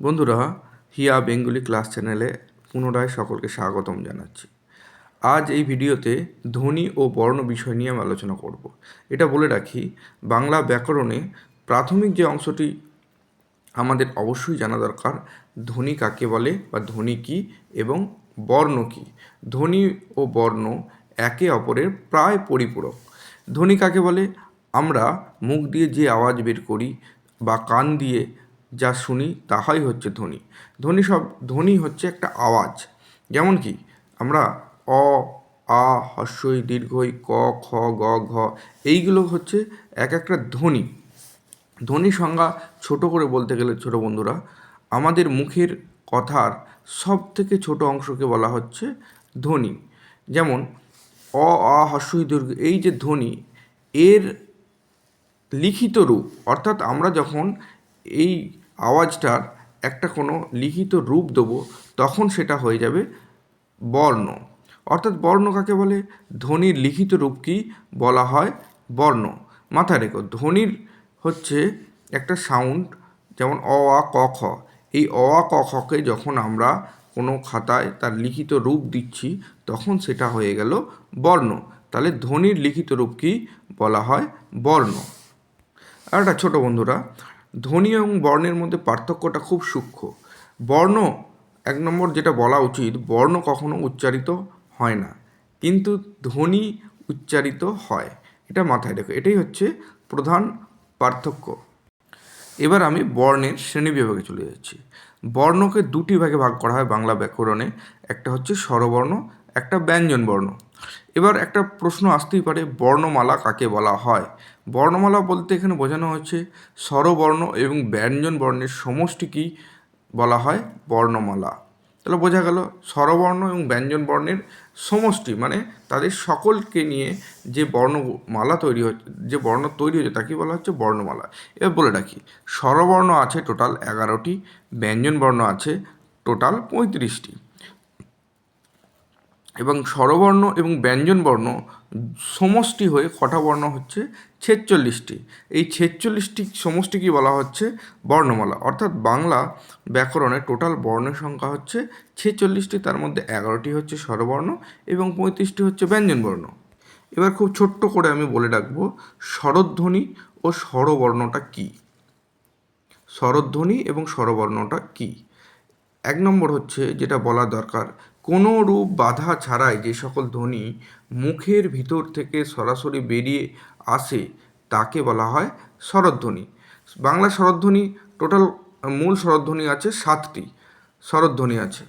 বন্ধুরা, হিয়া Bengali class চ্যানেলে পুনরায় সকলকে স্বাগতম জানাচ্ছি। আজ এই ভিডিওতে ধ্বনি ও বর্ণ বিষয় নিয়ে আমি আলোচনা করব। এটা বলে রাখি, বাংলা ব্যাকরণে প্রাথমিক যে অংশটি আমাদের অবশ্যই জানা দরকার, ধ্বনি কাকে বলে বা ধ্বনি কী এবং বর্ণ কী। ধ্বনি ও বর্ণ একে অপরের প্রায় পরিপূরক। ধ্বনি কাকে বলে? আমরা মুখ দিয়ে যে আওয়াজ বের করি বা কান দিয়ে যা শুনি তাহাই হচ্ছে ধ্বনি। ধ্বনি সব, ধ্বনি হচ্ছে একটা আওয়াজ। যেমন কি, আমরা অ, আ, হস্যই, দীর্ঘই, ক, খ, গ, ঘ, এইগুলো হচ্ছে এক একটা ধ্বনি। ধ্বনি সংজ্ঞা ছোট করে বলতে গেলে ছোট বন্ধুরা, আমাদের মুখের কথার সব থেকে ছোট অংশকে বলা হচ্ছে ধ্বনি। যেমন, অ, আ, হস্যই, দীর্ঘ, এই যে ধ্বনি, এর লিখিত রূপ, অর্থাৎ আমরা যখন এই আওয়াজটার একটা কোনো লিখিত রূপ দেবো, তখন সেটা হয়ে যাবে বর্ণ। অর্থাৎ বর্ণ কাকে বলে? ধ্বনির লিখিত রূপকে বলা হয়? বর্ণ। মাথায় রেখো, ধ্বনির হচ্ছে একটা সাউন্ড যেমন অ, আ, ক, খ। এই অ, আ, ক খকে যখন আমরা কোনো খাতায় তার লিখিত রূপ দিচ্ছি, তখন সেটা হয়ে গেল বর্ণ। তাহলে ধ্বনির লিখিত রূপকেই বলা হয়? বর্ণ। আর একটা ছোটো বন্ধুরা ধ্বনি এবং বর্ণের মধ্যে পার্থক্যটা খুব সূক্ষ্ম। বর্ণ, এক নম্বর যেটা বলা উচিত, বর্ণ কখনো উচ্চারিত হয় না, কিন্তু ধ্বনি উচ্চারিত হয়। এটা মাথায় রেখো, এটাই হচ্ছে প্রধান পার্থক্য। এবার আমি বর্ণের শ্রেণি বিভাগে চলে যাচ্ছি। বর্ণকে দুটি ভাগে ভাগ করা হয় বাংলা ব্যাকরণে, একটা হচ্ছে স্বরবর্ণ, একটা ব্যঞ্জন বর্ণ এবার একটা প্রশ্ন আসতেই পারে, বর্ণমালা কাকে বলা হয়? বর্ণমালা বলতে এখানে বোঝানো হচ্ছে স্বরবর্ণ এবং ব্যঞ্জন বর্ণের সমষ্টিকেই বলা হয়? বর্ণমালা। তাহলে বোঝা গেল স্বরবর্ণ এবং ব্যঞ্জন বর্ণের সমষ্টি মানে তাদের সকলকে নিয়ে যে বর্ণমালা তৈরি হচ্ছে, যে বর্ণ তৈরি হচ্ছে তাকে বলা হচ্ছে বর্ণমালা। এবার বলে রাখি, স্বরবর্ণ আছে টোটাল এগারোটি, ব্যঞ্জন বর্ণ আছে টোটাল পঁয়ত্রিশটি। এবং স্বরবর্ণ এবং ব্যঞ্জনবর্ণ সমষ্টি হয়ে কটা বর্ণ হচ্ছে? ছেচল্লিশটি। এই ছেচল্লিশটি সমষ্টিকে বলা হচ্ছে বর্ণমালা। অর্থাৎ বাংলা ব্যাকরণে টোটাল বর্ণের সংখ্যা হচ্ছে ছেচল্লিশটি, তার মধ্যে এগারোটি হচ্ছে স্বরবর্ণ এবং পঁয়ত্রিশটি হচ্ছে ব্যঞ্জনবর্ণ। এবার খুব ছোট্ট করে আমি বলে রাখব স্বরধ্বনি ও স্বরবর্ণটা কী? স্বরধ্বনি এবং স্বরবর্ণটা কী? এক নম্বর হচ্ছে যেটা বলা দরকার, কোনো রূপ বাধা ছাড়াই যে সকল ধ্বনি মুখের ভিতর থেকে সরাসরি বেরিয়ে আসে তাকে বলা হয় স্বরধ্বনি বাংলা স্বরধ্বনি টোটাল মূল স্বরধ্বনি আছে সাতটি স্বরধ্বনি আছে।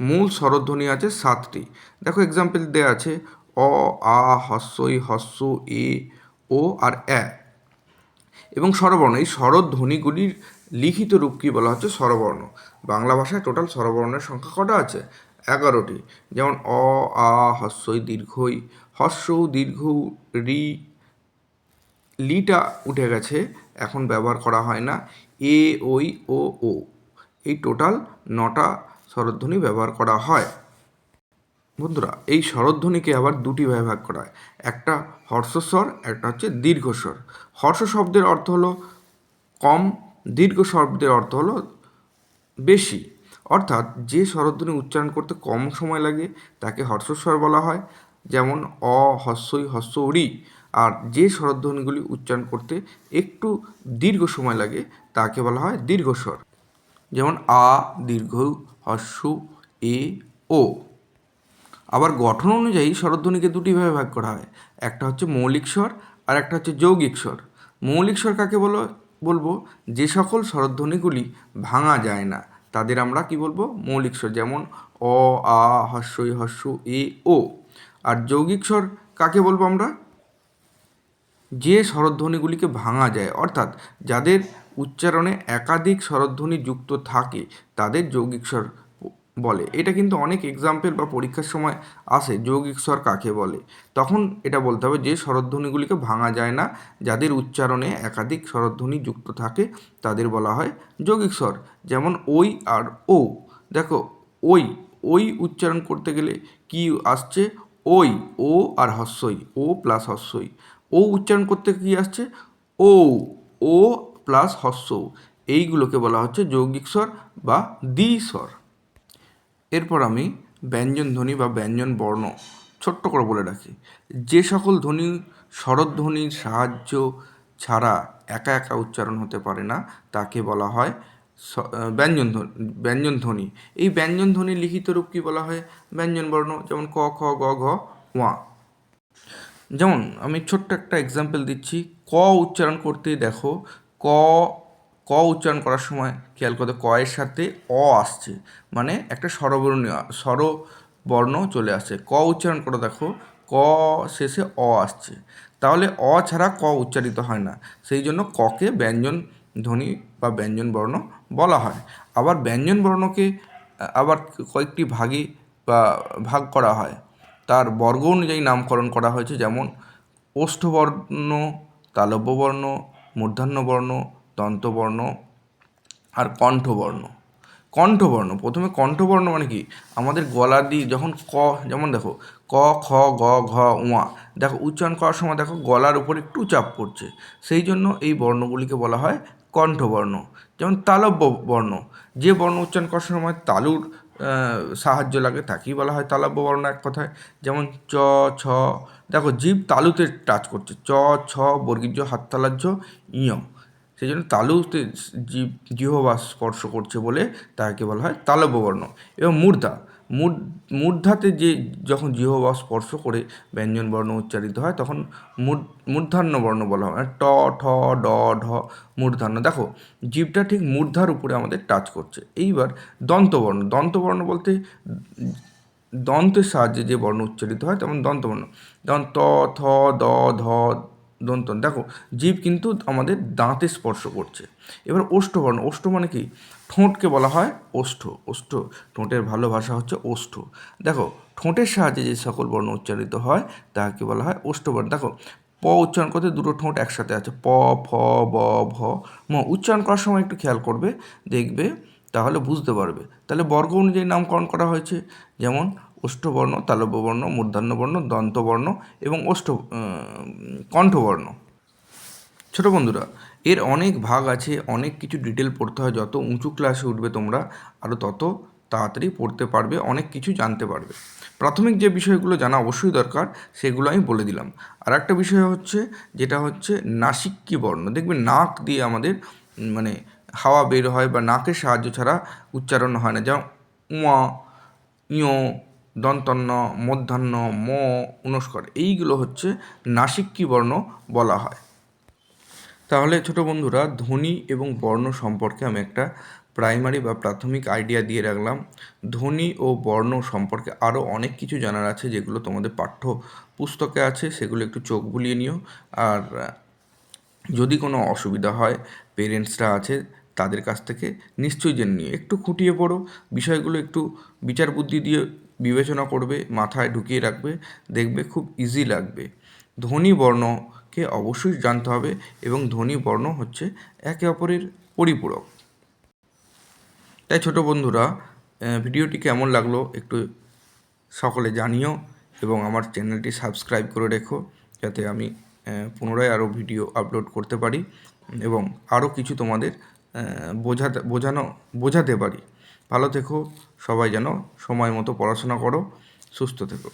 মূল স্বরধ্বনি আছে সাতটি। দেখো এক্সাম্পল দেওয়া আছে, অ, আ হস্যই হস্য এ, ও আর অ্যা। এবং স্বরবর্ণ, এই স্বরধ্বনিগুলির লিখিত রূপ কী বলা হচ্ছে? স্বরবর্ণ। বাংলা ভাষায় টোটাল স্বরবর্ণের সংখ্যা কটা আছে? এগারোটি। যেমন অ, আ, হস্যই, দীর্ঘই। হস্য দীর্ঘ রি, লিটা উঠে গেছে, এখন ব্যবহার করা হয় না। এ, ওই, ও ও। এই টোটাল নটা স্বরধ্বনি ব্যবহার করা হয়। বন্ধুরা, এই স্বরধ্বনিকে আবার দুটি ভাগে ভাগ করা হয়। একটা হর্ষস্বর, একটা হচ্ছে দীর্ঘস্বর। হর্ষ শব্দের অর্থ হলো কম দীর্ঘ শব্দের অর্থ হলো বেশি। অর্থাৎ যে স্বরধ্বনি উচ্চারণ করতে কম সময় লাগে, তাকে হর্ষস্বর বলা হয়, যেমন অ হস্যই হস্য, রি। আর যে স্বরধ্বনিগুলি উচ্চারণ করতে একটু দীর্ঘ সময় লাগে, তাকে বলা হয় দীর্ঘস্বর। যেমন আ, দীর্ঘ, হস্য, এ, ও। আবার গঠন অনুযায়ী স্বরধ্বনিকে দুটিভাবে ভাগ করা হয়, একটা হচ্ছে মৌলিক স্বর আর একটা হচ্ছে যৌগিক স্বর। মৌলিক স্বর কাকে বলো? বলব, যে সকল স্বরধ্বনিগুলি ভাঙা যায় না, তাদের আমরা কি বলব? মৌলিক স্বর যেমন অ, আ হস্যই হস্য এ, ও। আর যৌগিক স্বর কাকে বলব আমরা? যে স্বরধ্বনিগুলিকে ভাঙা যায়, অর্থাৎ যাদের উচ্চারণে একাধিক স্বরধ্বনি যুক্ত থাকে, তাদের যৌগিক স্বর বলে। এটা কিন্তু অনেক এক্সাম্পল বা পরীক্ষার সময় আসে, যৌগিক স্বর কাকে বলে? তখন এটা বলতে হবে যে স্বরধ্বনিগুলিকে ভাঙা যায় না, যাদের উচ্চারণে একাধিক স্বরধ্বনি যুক্ত থাকে, তাদের বলা হয় যৌগিক স্বর। যেমন ওই আর ও। দেখো, ওই ওই উচ্চারণ করতে গেলে কি আসছে? ওই, ও আর হস্যই, ও প্লাস হস্যই। ও উচ্চারণ করতে কি আসছে? ও ও প্লাস হস্য এইগুলোকে বলা হচ্ছে যৌগিক স্বর বা দ্বিস্বর এরপর আমি ব্যঞ্জন ধ্বনি বা ব্যঞ্জন বর্ণ ছোট্ট করে বলে রাখি। যে সকল ধ্বনি স্বরধ্বনির সাহায্য ছাড়া একা একা উচ্চারণ হতে পারে না, তাকে বলা হয় ব্যঞ্জন ধ্বনি ব্যঞ্জন ধ্বনি। এই ব্যঞ্জন ধ্বনির লিখিত রূপ কি বলা হয়? ব্যঞ্জন বর্ণ, যেমন ক, খ, গ, ঘ ওয়া যেমন আমি ছোট্ট একটা এক্সাম্পল দিচ্ছি। ক উচ্চারণ করতেই দেখো, ক ক উচ্চারণ করার সময় খেয়াল করতে ক এর সাথে অ আসছে মানে একটা স্বরবর্ণীয়, স্বরবর্ণ চলে আসছে। ক উচ্চারণ করে দেখো, ক শেষে অ আসছে। তাহলে অ ছাড়া ক উচ্চারিত হয় না, সেই জন্য ককে ব্যঞ্জন ধ্বনি বা ব্যঞ্জন বর্ণ বলা হয়। আবার ব্যঞ্জন বর্ণকে, আবার কয়েকটি ভাগে বা ভাগ করা হয়। তার বর্গ অনুযায়ী নামকরণ করা হয়েছে, যেমন ওষ্ঠবর্ণ তালব্যবর্ণ মূর্ধন্যবর্ণ দন্তবর্ণ আর কণ্ঠবর্ণ। কণ্ঠবর্ণ, প্রথমে কণ্ঠবর্ণ মানে কি? আমাদের গলা দিয়ে যখন ক, যেমন দেখো, ক, খ, গ, ঘ, উয়া, দেখো, উচ্চারণ করার সময় দেখো গলার উপর একটু চাপ পড়ছে। সেই জন্য এই বর্ণগুলিকে বলা হয় কণ্ঠবর্ণ। যেমন তালব্য বর্ণ, যে বর্ণ উচ্চারণ করার সময় তালুর সাহায্য লাগে তাকেই বলা হয় তালব্য বর্ণ এক কথায়। যেমন চ, ছ, দেখো, জীব তালুতে টাচ করছে। চ, ছ বর্গীর্য হাততালাজ্য ইয়। সেই জন্য তালুতে জিহবা স্পর্শ করছে বলে তাকে বলা হয় তালব্য বর্ণ এবং মূর্ধা, মূর- মূর্ধাতে যে যখন জিহবা স্পর্শ করে ব্যঞ্জন বর্ণ উচ্চারিত হয়, তখন মূর- মূর্ধান্য বর্ণ বলা হয়। ট, ঠ, ড, ঢ মূর্ধান্য দেখো, জীবটা ঠিক মূর্ধার উপরে আমাদের টাচ করছে। এইবার দন্তবর্ণ দন্তবর্ণ বলতে দন্তের সাহায্যে যে বর্ণ উচ্চারিত হয়, তেমন দন্তবর্ণ। যেমন ত, থ, দ, ধ দন্ত দেখো, জীব কিন্তু আমাদের দাঁতে স্পর্শ করছে। এবার ওষ্ঠবর্ণ ওষ্ঠ মানে কি? ঠোঁটকে বলা হয় ওষ্ঠ। ওষ্ঠ, ঠোঁটের ভালো ভাষা হচ্ছে ওষ্ঠ। দেখো, ঠোঁটের সাহায্যে যে সকল বর্ণ উচ্চারিত হয়, তাকে বলা হয় ওষ্ঠবর্ণ দেখো, প উচ্চারণ করতে দুটো ঠোঁট একসাথে আছে। প, ফ, ব, ভ, ম। উচ্চারণ করার সময় একটু খেয়াল করবে, দেখবে, তাহলে বুঝতে পারবে। তাহলে বর্গ অনুযায়ী নামকরণ করা হয়েছে। যেমন ওষ্ঠবর্ণ তালব্যবর্ণ, মূর্ধন্যবর্ণ, দন্তবর্ণ এবং ওষ্ঠ কণ্ঠবর্ণ। ছোট বন্ধুরা, এর অনেক ভাগ আছে, অনেক কিছু ডিটেল পড়তে হয়, যত উঁচু ক্লাসে উঠবে তোমরা আরও তত তাড়াতাড়ি পড়তে পারবে, অনেক কিছু জানতে পারবে। প্রাথমিক যে বিষয়গুলো জানা অবশ্যই দরকার, সেগুলো আমি বলে দিলাম। আর একটা বিষয় হচ্ছে, যেটা হচ্ছে নাসিক্যি বর্ণ। দেখবে নাক দিয়ে আমাদের মানে হাওয়া বের হয় বা নাকের সাহায্য ছাড়া উচ্চারণ হয় না, যেমন উয়া, ইয় দন্তন্য মধ্যাহ্ন, ম, উনস্কর। এইগুলো হচ্ছে নাসিক্যি বর্ণ বলা হয়। তাহলে ছোট বন্ধুরা, ধ্বনি এবং বর্ণ সম্পর্কে আমি একটা প্রাইমারি বা প্রাথমিক আইডিয়া দিয়ে রাখলাম। ধ্বনি ও বর্ণ সম্পর্কে আরও অনেক কিছু জানার আছে যেগুলো তোমাদের পাঠ্য পুস্তকে আছে, সেগুলো একটু চোখ বুলিয়ে নিও। আর যদি কোনো অসুবিধা হয়, পেরেন্টসরা আছে, তাদের কাছ থেকে নিশ্চয়ই জেনে নিও। একটু খুঁটিয়ে পড়ো, বিষয়গুলো একটু বিচার বুদ্ধি দিয়ে বিবেচনা করবে, মাথায় ঢুকিয়ে রাখবে, দেখবে খুব ইজি লাগবে। ধ্বনি বর্ণকে অবশ্যই জানতে হবে এবং ধ্বনি বর্ণ হচ্ছে একে অপরের পরিপূরক। তাই ছোট বন্ধুরা ভিডিওটি কেমন লাগল একটু সকলে জানিও এবং আমার চ্যানেলটি সাবস্ক্রাইব করে রেখো যাতে আমি পুনরায় আরও ভিডিও আপলোড করতে পারি এবং আরও কিছু তোমাদের বোঝাতে, বোঝানো, বোঝাতে পারি। ভালো থেকো সবাই যেন সময় মতো পড়াশোনা করো সুস্থ থেকো।